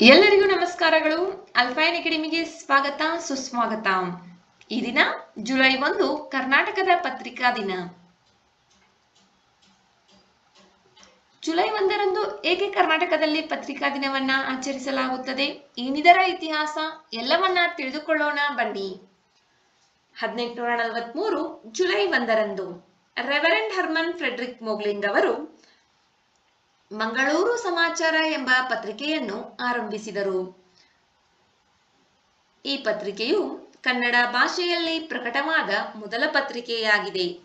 ಎಲ್ಲರಿಗೂ ನಮಸ್ಕಾರಗಳು. ಅಲ್ಫೈನ್ ಅಕಾಡೆಮಿಗೆ ಸ್ವಾಗತ, ಸುಸ್ವಾಗತ. ಈ ದಿನ ಜುಲೈ ಒಂದು, ಕರ್ನಾಟಕದ ಪತ್ರಿಕಾ ದಿನ. ಜುಲೈ ಒಂದರಂದು ಏಕೆ ಕರ್ನಾಟಕದಲ್ಲಿ ಪತ್ರಿಕಾ ದಿನವನ್ನ ಆಚರಿಸಲಾಗುತ್ತದೆ? ಏನಿದರ ಇತಿಹಾಸ? ಎಲ್ಲವನ್ನ ತಿಳಿದುಕೊಳ್ಳೋಣ, ಬನ್ನಿ. ಹದಿನೆಂಟುನೂರ ನಲವತ್ಮೂರು ಜುಲೈ ಒಂದರಂದು ರೆವರೆಂಡ್ ಹರ್ಮನ್ ಫ್ರೆಡ್ರಿಕ್ ಮೊಗ್ಲಿಂಗ್ ಅವರು ಮಂಗಳೂರು ಸಮಾಚಾರ ಎಂಬ ಪತ್ರಿಕೆಯನ್ನು ಆರಂಭಿಸಿದರು. ಈ ಪತ್ರಿಕೆಯು ಕನ್ನಡ ಭಾಷೆಯಲ್ಲಿ ಪ್ರಕಟವಾದ ಮೊದಲ ಪತ್ರಿಕೆಯಾಗಿದೆ.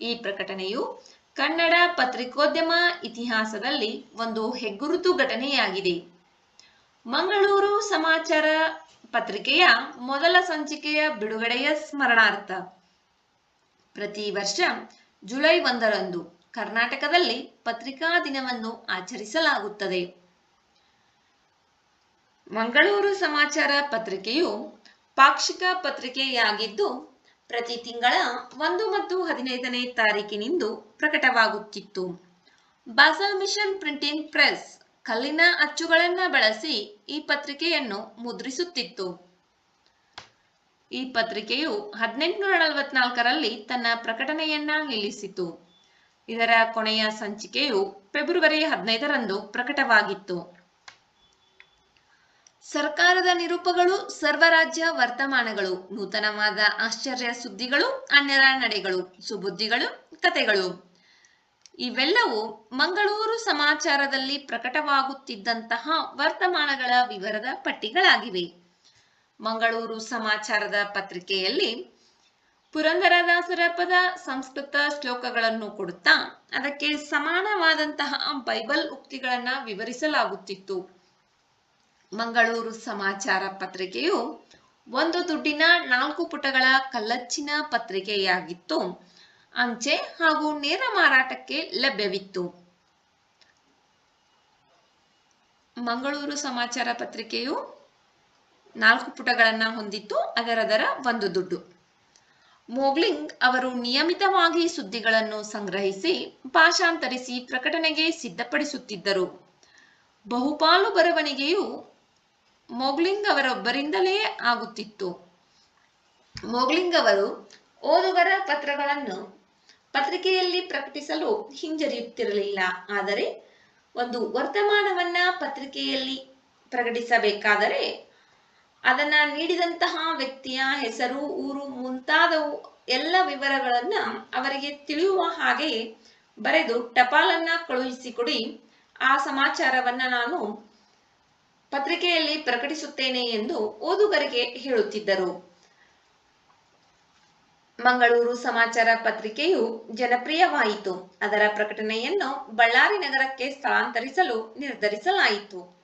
ಈ ಪ್ರಕಟಣೆಯು ಕನ್ನಡ ಪತ್ರಿಕೋದ್ಯಮ ಇತಿಹಾಸದಲ್ಲಿ ಒಂದು ಹೆಗ್ಗುರುತು ಘಟನೆಯಾಗಿದೆ. ಮಂಗಳೂರು ಸಮಾಚಾರ ಪತ್ರಿಕೆಯ ಮೊದಲ ಸಂಚಿಕೆಯ ಬಿಡುಗಡೆಯ ಸ್ಮರಣಾರ್ಥ. ಪ್ರತಿ ವರ್ಷ ಜುಲೈ ಒಂದರಂದು ಕರ್ನಾಟಕದಲ್ಲಿ ಪತ್ರಿಕಾ ದಿನವನ್ನು ಆಚರಿಸಲಾಗುತ್ತದೆ. ಮಂಗಳೂರು ಸಮಾಚಾರ ಪತ್ರಿಕೆಯು ಪಾಕ್ಷಿಕ ಪತ್ರಿಕೆಯಾಗಿದ್ದು, ಪ್ರತಿ ತಿಂಗಳ ಒಂದು ಮತ್ತು ಹದಿನೈದನೇ ತಾರೀಕಿನಿಂದ ಪ್ರಕಟವಾಗುತ್ತಿತ್ತು. ಬಾಸಲ್ ಮಿಷನ್ ಪ್ರಿಂಟಿಂಗ್ ಪ್ರೆಸ್ ಕಲ್ಲಿನ ಅಚ್ಚುಗಳನ್ನು ಬಳಸಿ ಈ ಪತ್ರಿಕೆಯನ್ನು ಮುದ್ರಿಸುತ್ತಿತ್ತು. ಈ ಪತ್ರಿಕೆಯು ಹದಿನೆಂಟುನೂರ ನಲವತ್ನಾಲ್ಕರಲ್ಲಿ ತನ್ನ ಪ್ರಕಟಣೆಯನ್ನ ನಿಲ್ಲಿಸಿತು. ಇದರ ಕೊನೆಯ ಸಂಚಿಕೆಯು ಫೆಬ್ರವರಿ ಹದಿನೈದರಂದು ಪ್ರಕಟವಾಗಿತ್ತು. ಸರ್ಕಾರದ ನಿರೂಪಗಳು, ಸರ್ವರಾಜ್ಯ ವರ್ತಮಾನಗಳು, ನೂತನವಾದ ಆಶ್ಚರ್ಯ ಸುದ್ದಿಗಳು, ಅನ್ಯರ ನಡೆಗಳು, ಸುಬುದ್ಧಿಗಳು ಕತೆಗಳು ಇವೆಲ್ಲವೂ ಮಂಗಳೂರು ಸಮಾಚಾರದಲ್ಲಿ ಪ್ರಕಟವಾಗುತ್ತಿದ್ದಂತಹ ವರ್ತಮಾನಗಳ ವಿವರದ ಪಟ್ಟಿಗಳಾಗಿವೆ. ಮಂಗಳೂರು ಸಮಾಚಾರದ ಪತ್ರಿಕೆಯಲ್ಲಿ ಪುರಂದರದಾಸರ ಪದ ಸಂಸ್ಕೃತ ಶ್ಲೋಕಗಳನ್ನು ಕೊಡುತ್ತಾ ಅದಕ್ಕೆ ಸಮಾನವಾದಂತಹ ಬೈಬಲ್ ಉಕ್ತಿಗಳನ್ನ ವಿವರಿಸಲಾಗುತ್ತಿತ್ತು. ಮಂಗಳೂರು ಸಮಾಚಾರ ಪತ್ರಿಕೆಯು ಒಂದು ದುಡ್ಡಿನ ನಾಲ್ಕು ಪುಟಗಳ ಕಲ್ಲಚ್ಚಿನ ಪತ್ರಿಕೆಯಾಗಿತ್ತು. ಅಂಚೆ ಹಾಗೂ ನೇರ ಮಾರಾಟಕ್ಕೆ ಲಭ್ಯವಿತ್ತು. ಮಂಗಳೂರು ಸಮಾಚಾರ ಪತ್ರಿಕೆಯು ನಾಲ್ಕು ಪುಟಗಳನ್ನು ಹೊಂದಿತ್ತು, ಅದರದರ ಒಂದು ದುಡ್ಡು. ಮೋಗ್ಲಿಂಗ್ ಅವರು ನಿಯಮಿತವಾಗಿ ಸುದ್ದಿಗಳನ್ನು ಸಂಗ್ರಹಿಸಿ, ಭಾಷಾಂತರಿಸಿ ಪ್ರಕಟಣೆಗೆ ಸಿದ್ಧಪಡಿಸುತ್ತಿದ್ದರು. ಬಹುಪಾಲು ಬರವಣಿಗೆಯು ಮೋಗ್ಲಿಂಗ್ ಅವರೊಬ್ಬರಿಂದಲೇ ಆಗುತ್ತಿತ್ತು. ಮೋಗ್ಲಿಂಗ್ ಅವರು ಓದುಗರ ಪತ್ರಗಳನ್ನು ಪತ್ರಿಕೆಯಲ್ಲಿ ಪ್ರಕಟಿಸಲು ಹಿಂಜರಿಯುತ್ತಿರಲಿಲ್ಲ. ಆದರೆ, ಒಂದು ವರ್ತಮಾನವನ್ನ ಪತ್ರಿಕೆಯಲ್ಲಿ ಪ್ರಕಟಿಸಬೇಕಾದರೆ ಅದನ್ನ ನೀಡಿದಂತಹ ವ್ಯಕ್ತಿಯ ಹೆಸರು, ಊರು ಮುಂತಾದವು ಎಲ್ಲ ವಿವರಗಳನ್ನ ಅವರಿಗೆ ತಿಳಿಯುವ ಹಾಗೆ ಬರೆದು ಟಪಾಲನ್ನ ಕಳುಹಿಸಿಕೊಡಿ. ಆ ಸಮಾಚಾರವನ್ನ ನಾನು ಪತ್ರಿಕೆಯಲ್ಲಿ ಪ್ರಕಟಿಸುತ್ತೇನೆ ಎಂದು ಓದುಗರಿಗೆ ಹೇಳುತ್ತಿದ್ದರು. ಮಂಗಳೂರು ಸಮಾಚಾರ ಪತ್ರಿಕೆಯು ಜನಪ್ರಿಯವಾಯಿತು. ಅದರ ಪ್ರಕಟಣೆಯನ್ನು ಬಳ್ಳಾರಿ ನಗರಕ್ಕೆ ಸ್ಥಳಾಂತರಿಸಲು ನಿರ್ಧರಿಸಲಾಯಿತು.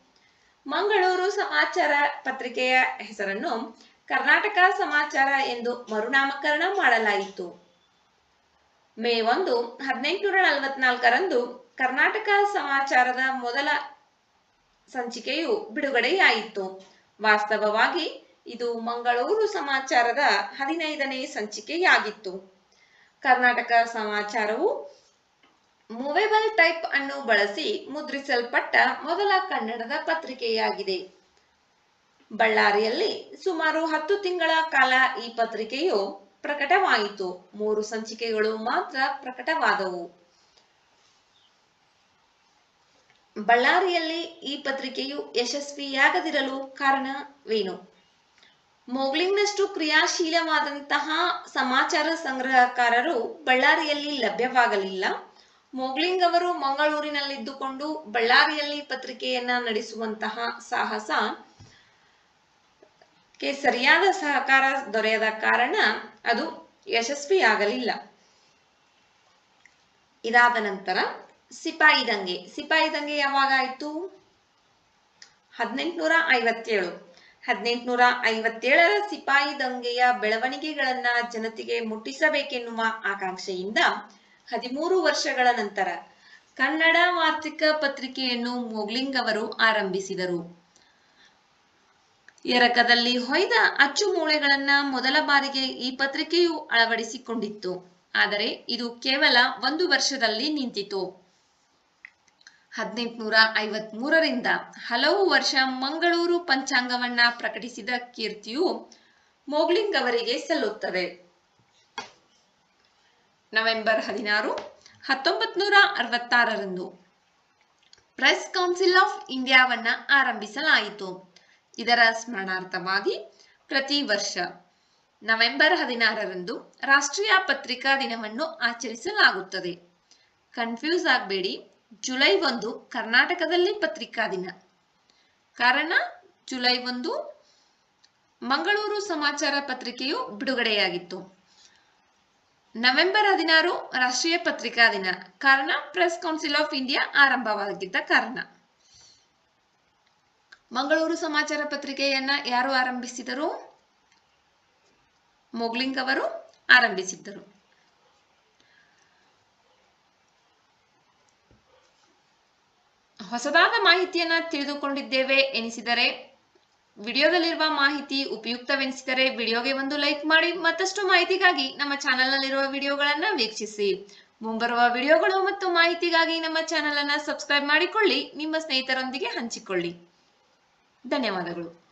ಮಂಗಳೂರು ಸಮಾಚಾರ ಪತ್ರಿಕೆಯ ಹೆಸರನ್ನು ಕರ್ನಾಟಕ ಸಮಾಚಾರ ಎಂದು ಮರುನಾಮಕರಣ ಮಾಡಲಾಯಿತು. ಮೇ ಒಂದು ಹದಿನೆಂಟುನೂರ ನಲವತ್ನಾಲ್ಕರಂದು ಕರ್ನಾಟಕ ಸಮಾಚಾರದ ಮೊದಲ ಸಂಚಿಕೆಯು ಬಿಡುಗಡೆಯಾಯಿತು. ವಾಸ್ತವವಾಗಿ ಇದು ಮಂಗಳೂರು ಸಮಾಚಾರದ ಹದಿನೈದನೇ ಸಂಚಿಕೆಯಾಗಿತ್ತು. ಕರ್ನಾಟಕ ಸಮಾಚಾರವು ಮೂವೇಬಲ್ ಟೈಪ್ ಅನ್ನು ಬಳಸಿ ಮುದ್ರಿಸಲ್ಪಟ್ಟ ಮೊದಲ ಕನ್ನಡದ ಪತ್ರಿಕೆಯಾಗಿದೆ. ಬಳ್ಳಾರಿಯಲ್ಲಿ ಸುಮಾರು ಹತ್ತು ತಿಂಗಳ ಕಾಲ ಈ ಪತ್ರಿಕೆಯು ಪ್ರಕಟವಾಯಿತು. ಮೂರು ಸಂಚಿಕೆಗಳು ಮಾತ್ರ ಪ್ರಕಟವಾದವು. ಬಳ್ಳಾರಿಯಲ್ಲಿ ಈ ಪತ್ರಿಕೆಯು ಯಶಸ್ವಿಯಾಗದಿರಲು ಕಾರಣವೇನು? ಮೊಗ್ಲಿಂಗ್ನಷ್ಟು ಕ್ರಿಯಾಶೀಲವಾದಂತಹ ಸಮಾಚಾರ ಸಂಗ್ರಹಕಾರರು ಬಳ್ಳಾರಿಯಲ್ಲಿ ಲಭ್ಯವಾಗಲಿಲ್ಲ. ಮೋಗ್ಲಿಂಗ್ ಅವರು ಮಂಗಳೂರಿನಲ್ಲಿದ್ದುಕೊಂಡು ಬಳ್ಳಾರಿಯಲ್ಲಿ ಪತ್ರಿಕೆಯನ್ನ ನಡೆಸುವಂತಹ ಸಾಹಸ ಕೆ ಸರಿಯಾದ ಸಹಕಾರ ದೊರೆಯದ ಕಾರಣ ಅದು ಯಶಸ್ವಿಯಾಗಲಿಲ್ಲ. ಇದಾದ ನಂತರ ಸಿಪಾಯಿ ದಂಗೆ. ಸಿಪಾಯಿ ದಂಗೆ ಯಾವಾಗ ಆಯ್ತು? ಹದಿನೆಂಟುನೂರ ಐವತ್ತೇಳು. ಹದಿನೆಂಟುನೂರ ಐವತ್ತೇಳರ ಸಿಪಾಯಿ ದಂಗೆಯ ಬೆಳವಣಿಗೆಗಳನ್ನ ಜನತೆಗೆ ಮುಟ್ಟಿಸಬೇಕೆನ್ನುವ ಆಕಾಂಕ್ಷೆಯಿಂದ ಹದಿಮೂರು ವರ್ಷಗಳ ನಂತರ ಕನ್ನಡ ವಾರ್ತಿಕ ಪತ್ರಿಕೆಯನ್ನು ಮೊಗ್ಲಿಂಗ್ ಅವರು ಆರಂಭಿಸಿದರು. ಎರಕದಲ್ಲಿ ಹೊಯ್ದ ಅಚ್ಚುಮೂಳೆಗಳನ್ನ ಮೊದಲ ಬಾರಿಗೆ ಈ ಪತ್ರಿಕೆಯು ಅಳವಡಿಸಿಕೊಂಡಿತ್ತು. ಆದರೆ ಇದು ಕೇವಲ ಒಂದು ವರ್ಷದಲ್ಲಿ ನಿಂತಿತು. ಹದಿನೆಂಟುನೂರ ಐವತ್ಮೂರರಿಂದ ಹಲವು ವರ್ಷ ಮಂಗಳೂರು ಪಂಚಾಂಗವನ್ನ ಪ್ರಕಟಿಸಿದ ಕೀರ್ತಿಯು ಮೊಗ್ಲಿಂಗ್ ಅವರಿಗೆ ಸಲ್ಲುತ್ತದೆ. ನವೆಂಬರ್ ಹದಿನಾರು ಹತ್ತೊಂಬತ್ ನೂರ ಅರವತ್ತಾರರಂದು ಪ್ರೆಸ್ ಕೌನ್ಸಿಲ್ ಆಫ್ ಇಂಡಿಯಾವನ್ನ ಆರಂಭಿಸಲಾಯಿತು. ಇದರ ಸ್ಮರಣಾರ್ಥವಾಗಿ ಪ್ರತಿ ವರ್ಷ ನವೆಂಬರ್ ಹದಿನಾರರಂದು ರಾಷ್ಟ್ರೀಯ ಪತ್ರಿಕಾ ದಿನವನ್ನು ಆಚರಿಸಲಾಗುತ್ತದೆ. ಕನ್ಫ್ಯೂಸ್ ಆಗಬೇಡಿ, ಜುಲೈ ಒಂದು ಕರ್ನಾಟಕದಲ್ಲಿ ಪತ್ರಿಕಾ ದಿನ. ಕಾರಣ, ಜುಲೈ ಒಂದು ಮಂಗಳೂರು ಸಮಾಚಾರ ಪತ್ರಿಕೆಯು ಬಿಡುಗಡೆಯಾಗಿತ್ತು. ನವೆಂಬರ್ ಹದಿನಾರು ರಾಷ್ಟ್ರೀಯ ಪತ್ರಿಕಾ ದಿನ. ಕಾರಣ ಪ್ರೆಸ್ ಕೌನ್ಸಿಲ್ ಆಫ್ ಇಂಡಿಯಾ ಆರಂಭವಾಗಿದ್ದ ಕಾರಣ. ಮಂಗಳೂರು ಸಮಾಚಾರ ಪತ್ರಿಕೆಯನ್ನ ಯಾರು ಆರಂಭಿಸಿದರು? ಮೊಗ್ಲಿಂಗ್ ಅವರು ಆರಂಭಿಸಿದ್ದರು. ಹೊಸದಾದ ಮಾಹಿತಿಯನ್ನ ತಿಳಿದುಕೊಂಡಿದ್ದೇವೆ ಎನಿಸಿದರೆ ವಿಡಿಯೋದಲ್ಲಿರುವ ಮಾಹಿತಿ ಉಪಯುಕ್ತವೆನಿಸಿದರೆ ವಿಡಿಯೋಗೆ ಒಂದು ಲೈಕ್ ಮಾಡಿ ಮತ್ತಷ್ಟು ಮಾಹಿತಿಗಾಗಿ ನಮ್ಮ ಚಾನೆಲ್ನಲ್ಲಿರುವ ವಿಡಿಯೋಗಳನ್ನು ವೀಕ್ಷಿಸಿ. ಮುಂಬರುವ ವಿಡಿಯೋಗಳು ಮತ್ತು ಮಾಹಿತಿಗಾಗಿ ನಮ್ಮ ಚಾನೆಲ್ ಅನ್ನ ಸಬ್ಸ್ಕ್ರೈಬ್ ಮಾಡಿಕೊಳ್ಳಿ, ನಿಮ್ಮ ಸ್ನೇಹಿತರೊಂದಿಗೆ ಹಂಚಿಕೊಳ್ಳಿ. ಧನ್ಯವಾದಗಳು.